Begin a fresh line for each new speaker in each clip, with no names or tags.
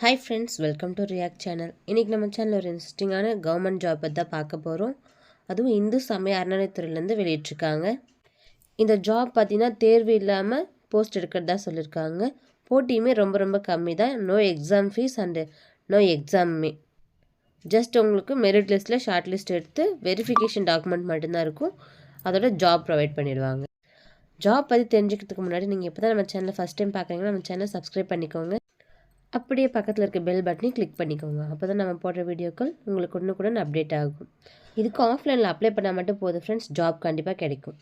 Hi friends welcome to react channel இன்றைக்கி நம்ம சேனலில் ஒரு இன்ட்ரெஸ்டிங்கான கவர்மெண்ட் ஜாப் பற்றி தான் பார்க்க போகிறோம் அதுவும் இந்து சமய அறநிலைத்துறையிலேருந்து வெளியிட்ருக்காங்க இந்த ஜாப் பார்த்திங்கன்னா தேர்வு இல்லாமல் போஸ்ட் எடுக்கிறதா சொல்லியிருக்காங்க. போட்டியுமே ரொம்ப ரொம்ப கம்மி தான் no exam fees and no எக்ஸாமுமே just உங்களுக்கு மெரிட் லிஸ்ட்டில் ஷார்ட் லிஸ்ட் எடுத்து வெரிஃபிகேஷன் டாக்குமெண்ட் மட்டும்தான் இருக்கும். அதோட ஜாப் ப்ரொவைட் பண்ணிடுவாங்க. ஜாப் பற்றி தெரிஞ்சுக்கிறதுக்கு முன்னாடி நீங்கள் இப்போ தான் நம்ம சேனலை ஃபஸ்ட் டைம் பார்க்குறீங்கன்னா நம்ம சேனலை சப்ஸ்கிரைப் பண்ணிக்கோங்க. அப்படியே பக்கத்தில் இருக்க பெல் பட்டனையும் கிளிக் பண்ணிக்கோங்க. அப்போ தான் நம்ம போடுற வீடியோக்கள் உங்களுக்கு ஒன்று கூட அப்டேட் ஆகும். இதுக்கு ஆஃப்லைனில் அப்ளை பண்ணால் மட்டும் போதும் ஃப்ரெண்ட்ஸ் ஜாப் கண்டிப்பாக கிடைக்கும்.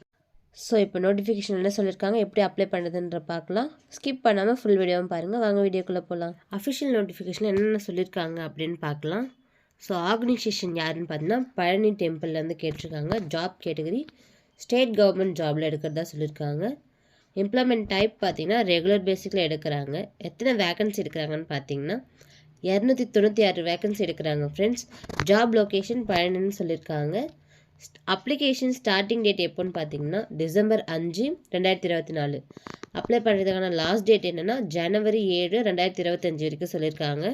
ஸோ இப்போ நோட்டிஃபிகேஷன் என்ன சொல்லியிருக்காங்க எப்படி அப்ளை பண்ணுறதுன்ற பார்க்கலாம். ஸ்கிப் பண்ணாமல் ஃபுல் வீடியோவும் பாருங்கள் வாங்க வீடியோக்குள்ளே போகலாம் அஃபிஷியல் நோட்டிஃபிகேஷன் என்னென்ன சொல்லியிருக்காங்க அப்படின்னு பார்க்கலாம். ஸோ ஆர்கனைசேஷன் யாருன்னு பார்த்தீங்கன்னா பழனி டெம்பிள்லேருந்து கேட்டிருக்காங்க. ஜாப் கேட்டகரி ஸ்டேட் கவர்மெண்ட் ஜாபில் எடுக்கிறதா சொல்லியிருக்காங்க எம்ப்ளாய்மெண்ட் டைப் பார்த்தீங்கன்னா ரெகுலர் பேசிக்கில் எடுக்கிறாங்க. எத்தனை வேகன்சி எடுக்கிறாங்கன்னு பார்த்தீங்கன்னா இரநூத்தி தொண்ணூற்றி ஆறு வேக்கன்சி எடுக்கிறாங்க ஃப்ரெண்ட்ஸ் ஜாப் லொக்கேஷன் பயணம்னு சொல்லியிருக்காங்க அப்ளிகேஷன் ஸ்டார்டிங் டேட் எப்போன்னு பார்த்தீங்கன்னா டிசம்பர் அஞ்சு ரெண்டாயிரத்தி இருபத்தி நாலு. அப்ளை பண்ணுறதுக்கான லாஸ்ட் டேட் என்னென்னா ஜனவரி ஏழு ரெண்டாயிரத்தி இருபத்தஞ்சி வரைக்கும் சொல்லியிருக்காங்க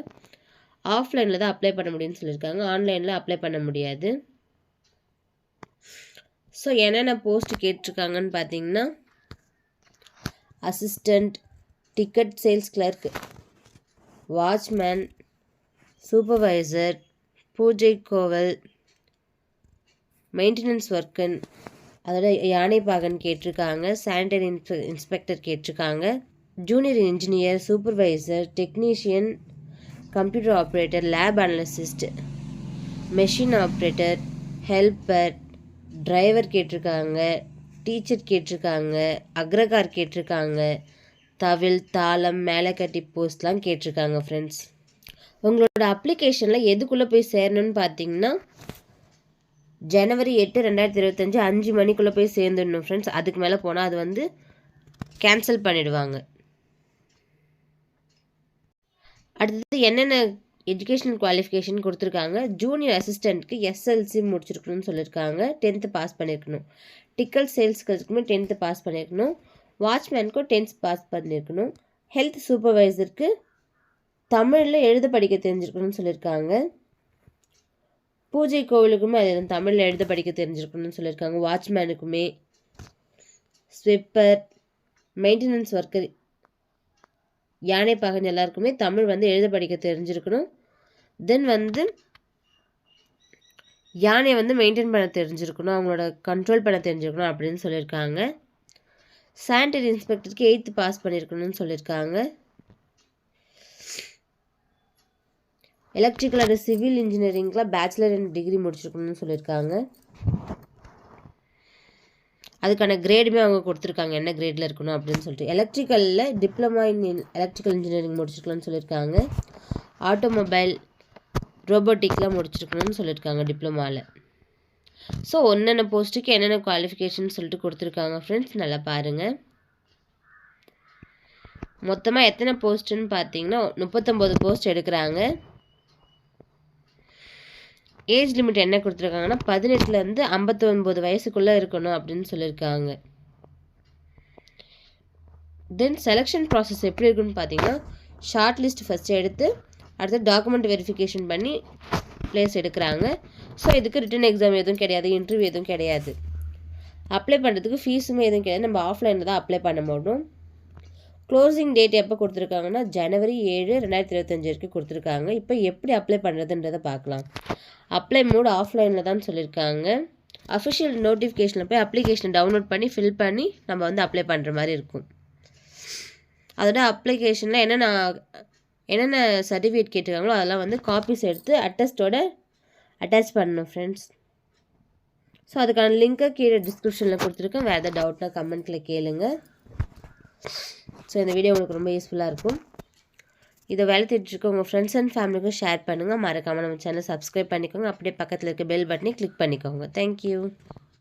ஆஃப்லைனில் தான் அப்ளை பண்ண முடியும்னு சொல்லியிருக்காங்க ஆன்லைனில் அப்ளை பண்ண முடியாது. ஸோ என்னென்ன போஸ்ட் கேட்டிருக்காங்கன்னு பார்த்தீங்கன்னா assistant ticket sales clerk watchman supervisor பூஜை கோவல் மெயின்டெனன்ஸ் ஒர்க்கன் அதோட யானைப்பாகன் கேட்டிருக்காங்க சானிடரி இன்ஸ்பெ இன்ஸ்பெக்டர் கேட்டிருக்காங்க junior engineer supervisor technician computer operator lab analyst machine operator helper driver கேட்டிருக்காங்க டீச்சர் கேட்டிருக்காங்க அக்ரகார் கேட்டிருக்காங்க தவில் தாளம் மேலே கட்டி போஸ்ட்லாம் கேட்டிருக்காங்க ஃப்ரெண்ட்ஸ் உங்களோட அப்ளிகேஷனில் எதுக்குள்ளே போய் சேரணும்னு பார்த்தீங்கன்னா ஜனவரி எட்டு ரெண்டாயிரத்தி இருபத்தஞ்சி அஞ்சு மணிக்குள்ளே போய் சேர்ந்துடணும் ஃப்ரெண்ட்ஸ் அதுக்கு மேலே போனால் அது வந்து கேன்சல் பண்ணிடுவாங்க. அடுத்தது என்னென்ன எஜுகேஷனல் குவாலிஃபிகேஷன் கொடுத்துருக்காங்க. ஜூனியர் அசிஸ்டண்ட்க்கு எஸ்எல்சி முடிச்சிருக்கணும்னு சொல்லியிருக்காங்க டென்த்து பாஸ் பண்ணியிருக்கணும் டிக்கல் சேல்ஸ்களுக்குமே டென்த்து பாஸ் பண்ணியிருக்கணும் வாட்ச்மேனுக்கும் டென்த் பாஸ் பண்ணியிருக்கணும் ஹெல்த் சூப்பர்வைசருக்கு தமிழில் எழுத படிக்க தெரிஞ்சிருக்கணும்னு சொல்லியிருக்காங்க பூஜை கோவிலுக்குமே அது தமிழில் எழுத படிக்க தெரிஞ்சிருக்கணும்னு சொல்லியிருக்காங்க வாட்ச்மேனுக்குமே ஸ்விப்பர் மெயின்டெனன்ஸ் ஒர்க்கர் யானை பகஞ்ச எல்லாருக்குமே தமிழ் வந்து எழுத படிக்க தெரிஞ்சிருக்கணும். தென் வந்து யானையை வந்து மெயின்டைன் பண்ண தெரிஞ்சிருக்கணும் அவங்களோட கண்ட்ரோல் பண்ண தெரிஞ்சிருக்கணும் அப்படின்னு சொல்லியிருக்காங்க. சானிடரி இன்ஸ்பெக்டருக்கு எயித்து பாஸ் பண்ணியிருக்கணும்னு சொல்லியிருக்காங்க. எலக்ட்ரிக்கல் அண்ட் சிவில் இன்ஜினியரிங்கில் பேச்சுலர் அண்ட் டிகிரி முடிச்சிருக்கணும்னு சொல்லியிருக்காங்க. அதுக்கான கிரேடுமே அவங்க கொடுத்துருக்காங்க என்ன கிரேடில் இருக்கணும் அப்படின்னு சொல்லிட்டு. எலக்ட்ரிக்கலில் டிப்ளமா இன் எலக்ட்ரிக்கல் இன்ஜினியரிங் முடிச்சிருக்கலாம்னு சொல்லியிருக்காங்க. ஆட்டோமொபைல் ரோபோட்டிக்லாம் முடிச்சிருக்கணும்னு சொல்லியிருக்காங்க டிப்ளமாவில் ஸோ ஒன்னென்ன போஸ்ட்டுக்கு என்னென்ன குவாலிஃபிகேஷன் சொல்லிட்டு கொடுத்துருக்காங்க ஃப்ரெண்ட்ஸ் நல்லா பாருங்கள் மொத்தமாக எத்தனை போஸ்ட்டுன்னு பார்த்தீங்கன்னா முப்பத்தொம்போது போஸ்ட் எடுக்கிறாங்க. ஏஜ் லிமிட் என்ன கொடுத்துருக்காங்கன்னா பதினெட்டுலேருந்து ஐம்பத்தி ஒன்பது வயசுக்குள்ளே இருக்கணும் அப்படின்னு சொல்லியிருக்காங்க தென் செலெக்ஷன் ப்ராசஸ் எப்படி இருக்குன்னு பார்த்தீங்கன்னா ஷார்ட் லிஸ்ட் ஃபஸ்ட்டு எடுத்து அடுத்து டாக்குமெண்ட் வெரிஃபிகேஷன் பண்ணி ப்ளேஸ் எடுக்கிறாங்க. ஸோ இதுக்கு ரிட்டன் எக்ஸாம் எதுவும் கிடையாது இன்டர்வியூ எதுவும் கிடையாது. அப்ளை பண்ணுறதுக்கு ஃபீஸுமே எதுவும் கிடையாது. நம்ம ஆஃப்லைனில் தான் அப்ளை பண்ண முடியும். க்ளோசிங் டேட் எப்போ கொடுத்துருக்காங்கன்னா ஜனவரி ஏழு ரெண்டாயிரத்தி இருபத்தஞ்சி வரைக்கும் கொடுத்துருக்காங்க. இப்போ எப்படி அப்ளை பண்ணுறதுன்றதை பார்க்கலாம். அப்ளை மூட் ஆஃப்லைனில் தான் சொல்லியிருக்காங்க. அஃபிஷியல் நோட்டிஃபிகேஷனில் போய் அப்ளிகேஷனை டவுன்லோட் பண்ணி ஃபில் பண்ணி நம்ம வந்து அப்ளை பண்ணுற மாதிரி இருக்கும். அதோட அப்ளிகேஷனில் என்னென்ன என்னென்ன சர்டிஃபிகேட் கேட்டிருக்காங்களோ அதெல்லாம் வந்து காப்பீஸ் எடுத்து அட்டஸ்டோட அட்டாச் பண்ணணும் ஃப்ரெண்ட்ஸ் ஸோ அதுக்கான லிங்க்கை கீழே டிஸ்கிரிப்ஷனில் கொடுத்துருக்கேன். வேறு எதாவது டவுட்னா கமெண்ட்டில் கேளுங்க. ஸோ இந்த வீடியோ உங்களுக்கு ரொம்ப யூஸ்ஃபுல்லாக இருக்கும். இதை வேலை தேடிட்டு உங்கள் ஃப்ரெண்ட்ஸ் அண்ட் ஃபேமிலிக்கும் ஷேர் பண்ணுங்கள் மறக்காமல் நம்ம சேனல் சப்ஸ்கிரைப் பண்ணிக்கோங்க. அப்படியே பக்கத்தில் இருக்க பெல் பட்டனை கிளிக் பண்ணிக்கோங்க. தேங்க்யூ